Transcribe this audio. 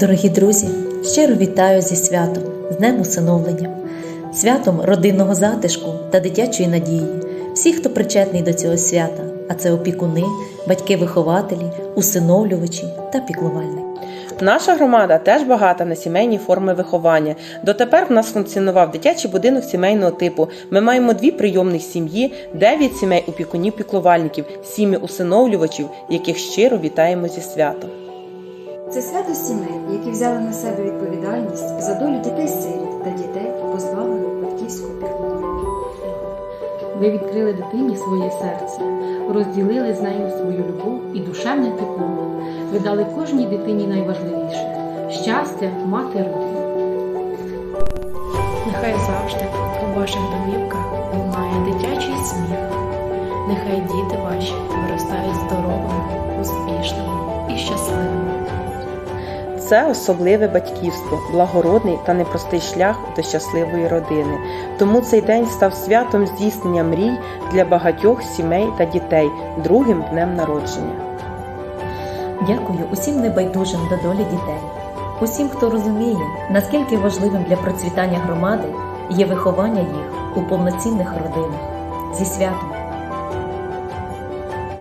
Дорогі друзі, щиро вітаю зі святом, з Днем усиновлення, святом родинного затишку та дитячої надії. Всі, хто причетний до цього свята, а це опікуни, батьки-вихователі, усиновлювачі та піклувальники. Наша громада теж багата на сімейні форми виховання. Дотепер в нас функціонував дитячий будинок сімейного типу. Ми маємо дві прийомних сім'ї, дев'ять сімей опікунів-піклувальників, сім'ї усиновлювачів, яких щиро вітаємо зі святом. Це свято сімей, які взяли на себе відповідальність за долю дітей-сиріт та дітей, позбавлених батьківського піклування. Ви відкрили дитині своє серце, розділили з нею свою любов і душевне тепло. Ви дали кожній дитині найважливіше щастя мати родину. Нехай завжди у ваших домівках лунає дитячий сміх. Нехай діти ваші виростають здоровими, успішними і щасливими. Це особливе батьківство, благородний та непростий шлях до щасливої родини. Тому цей день став святом здійснення мрій для багатьох сімей та дітей другим днем народження. Дякую усім небайдужим до долі дітей, усім, хто розуміє, наскільки важливим для процвітання громади є виховання їх у повноцінних родинах. Зі святом!